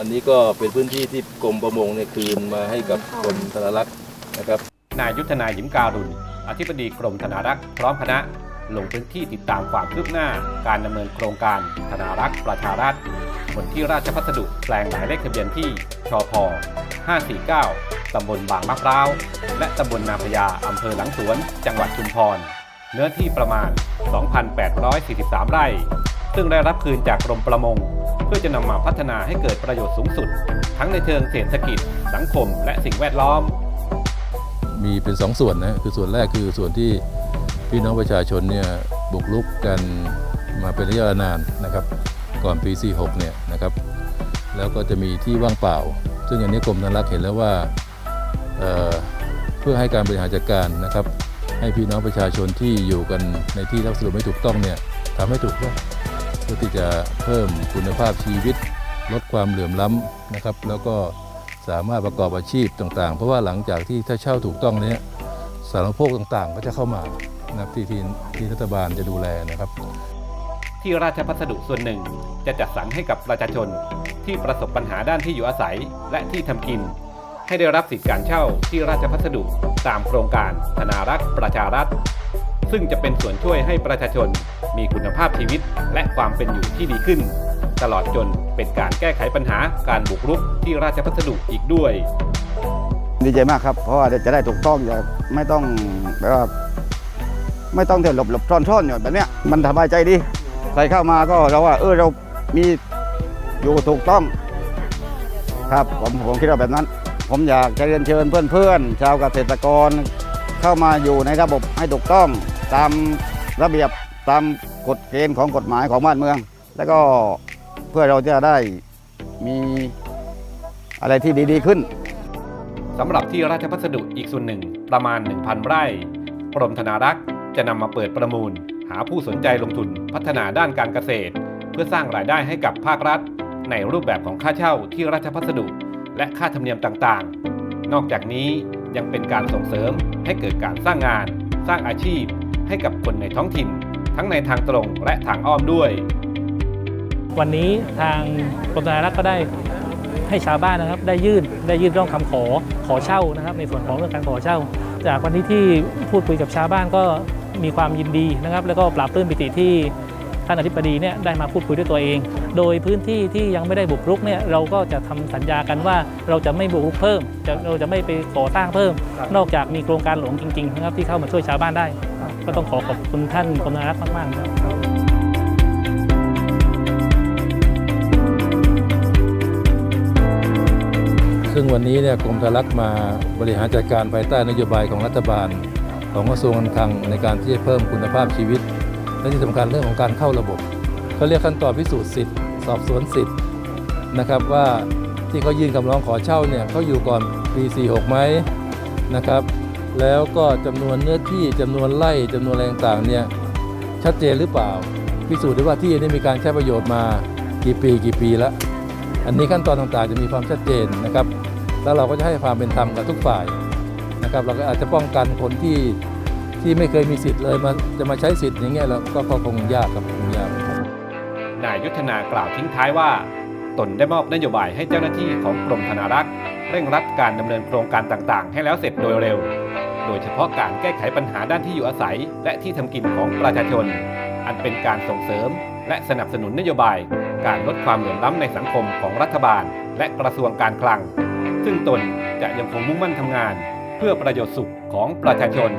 อันนี้ก็เป็นพื้นที่ที่กรมประมงเนี่ยคืนมาให้กับกรมธนารักษ์นะครับ นายยุทธนาหยิมการุณอธิบดีกรมธนารักษ์พร้อมคณะลงพื้นที่ติดตามความคืบหน้า การดำเนินโครงการธนารักษ์ประชารัฐบนที่ราชพัสดุแปลงหมายเลขทะเบียนที่ชพ 549 ตำบลบางมะพร้าว และตำบลนาพญาอำเภอหลังสวน จังหวัดชุมพร เนื้อที่ประมาณ 2,843 ไร่ ซึ่งได้รับคืนจากกรมประมง เพื่อจะนำมาพัฒนาให้เกิดประโยชน์สูงสุด ทั้งในเชิงเศรษฐกิจ สังคม และสิ่งแวดล้อม มีเป็นสองส่วนนะคือส่วนแรกคือส่วนที่พี่น้องประชาชนเนี่ยบุกรุกกันมาเป็นระยะนานนะครับ ก่อนปี 46 เนี่ยนะครับ แล้วก็จะมีที่ว่างเปล่า ซึ่งอันนี้กรมธนรักษ์เห็นแล้วว่าเเพื่อให้การบริหารจัดการนะครับ ให้พี่น้องประชาชนที่อยู่กันในที่รับสรุปไม่ถูกต้องเนี่ยทำให้ถูกต้อง พื่อที่จะเพิ่มคุณภาพชีวิต ลดความเหลื่อมล้ำนะครับ แล้วก็สามารถประกอบอาชีพต่างๆ เพราะว่าหลังจากที่ถ้าเช่าถูกต้องเนี้ยสารณูปโภคต่างๆ ก็จะเข้ามานะครับที่ที่ที่รัฐบาลจะดูแลนะครับ ที่ราชพัสดุส่วนหนึ่งจะจัดสรรให้กับประชาชนที่ประสบปัญหาด้านที่อยู่อาศัยและที่ทำกิน ให้ได้รับสิทธิการเช่าที่ราชพัสดุตามโครงการธนารักษ์ประชารัฐ ซึ่งจะเป็นส่วนช่วยให้ประชาชนมีคุณภาพชีวิตและความเป็นอยู่ที่ดีขึ้น ตลอดจนเป็นการแก้ไขปัญหาการบุกรุกที่ราชพัสดุอีกด้วย ดีใจมากครับ เพราะว่าจะได้ถูกต้องอย่าไม่ต้องแบบว่าไม่ต้องเที่ยวหลบหลบซ่อนซ่อนอยู่แบบเนี้ยมันสบายใจดีใครเข้ามาก็เราว่า เออเรามีอยู่ถูกต้อง ครับผมผมคิดว่าแบบนั้น ผมอยากจะเรียนเชิญเพื่อนๆชาวเกษตรกร เข้ามาอยู่ในระบบให้ถูกต้อง ตามระเบียบตามกฎเกณฑ์ของกฎหมายของบ้านเมือง แล้วก็เพื่อเราจะได้มีอะไรที่ดีๆขึ้นสำหรับที่ราชพัสดุอีกส่วนหนึ่งประมาณ 1,000 ไร่กรมธนารักษ์จะนำมาเปิดประมูล หาผู้สนใจลงทุนพัฒนาด้านการเกษตร เพื่อสร้างรายได้ให้กับภาครัฐ ในรูปแบบของค่าเช่าที่ราชพัสดุ และค่าธรรมเนียมต่างๆ นอกจากนี้ยังเป็นการส่งเสริมให้เกิดการสร้างงาน สร้างอาชีพ ให้กับคนในท้องถิ่น ทั้งในทางตรงและทางอ้อมด้วย วันนี้ทางกรมธนารักษ์ก็ได้ให้ชาวบ้านนะครับได้ยื่นได้ยื่นร้องคำขอขอเช่านะครับ ในส่วนของเรื่องการขอเช่า จากวันนี้ที่พูดคุยกับชาวบ้านก็มีความยินดีนะครับ แล้วก็ปราบปลื้มปิติที่ ท่านอธิบดีเนี่ยได้มาพูดคุยด้วยตัวเอง โดยพื้นที่ที่ยังไม่ได้บุกรุกเนี่ยเราก็จะทำสัญญากันว่าเราจะไม่บุกรุกเพิ่มจะเราจะไม่ไปก่อสร้างเพิ่ม นอกจากมีโครงการหลวงจริงๆนะครับที่เข้ามาช่วยชาวบ้านได้ ก็ต้องขอขอบคุณท่านกรมธนารักษ์มากๆครับซึ่งวันนี้เนี่ยกรมธนารักษ์มาบริหารจัดการภายใต้นโยบายของรัฐบาล ของกระทรวงการคลังในการที่จะเพิ่มคุณภาพชีวิต และที่สำคัญเรื่องของการเข้าระบบเขาเรียกขั้นตอนพิสูจน์สิทธิ์สอบสวนสิทธิ์นะครับว่าที่เขายื่นคำร้องขอเช่าเนี่ยเขาอยู่ก่อนปี46ไหมนะครับ แล้วก็จำนวนเนื้อที่จำนวนไร่จำนวนอะไรต่างๆเนี่ยชัดเจนหรือเปล่า พิสูจน์ได้ว่าที่นี้มีการใช้ประโยชน์มากี่ปีกี่ปีแล้วอันนี้ขั้นตอนต่างๆจะมีความชัดเจนนะครับ แล้วเราก็จะให้ความเป็นธรรมกับทุกฝ่ายนะครับ เราก็อาจจะป้องกันคนที่ ที่ไม่เคยมีสิทธิ์เลยมาจะมาใช้สิทธิ์อย่างเงี้ยเราก็คงยากครับคงยากนายยุทธนากล่าวทิ้งท้ายว่า ตนได้มอบนโยบายให้เจ้าหน้าที่ของกรมธนารักษ์เร่งรัดการดำเนินโครงการต่างๆ ให้แล้วเสร็จโดยเร็ว โดยเฉพาะการแก้ไขปัญหาด้านที่อยู่อาศัย และที่ทำกินของประชาชน อันเป็นการส่งเสริม และสนับสนุนนโยบาย การลดความเหลื่อมล้ำในสังคมของรัฐบาล และกระทรวงการคลัง ซึ่งตนจะยังคงมุ่งมั่นทำงาน เพื่อประโยชน์สุขของประชาชน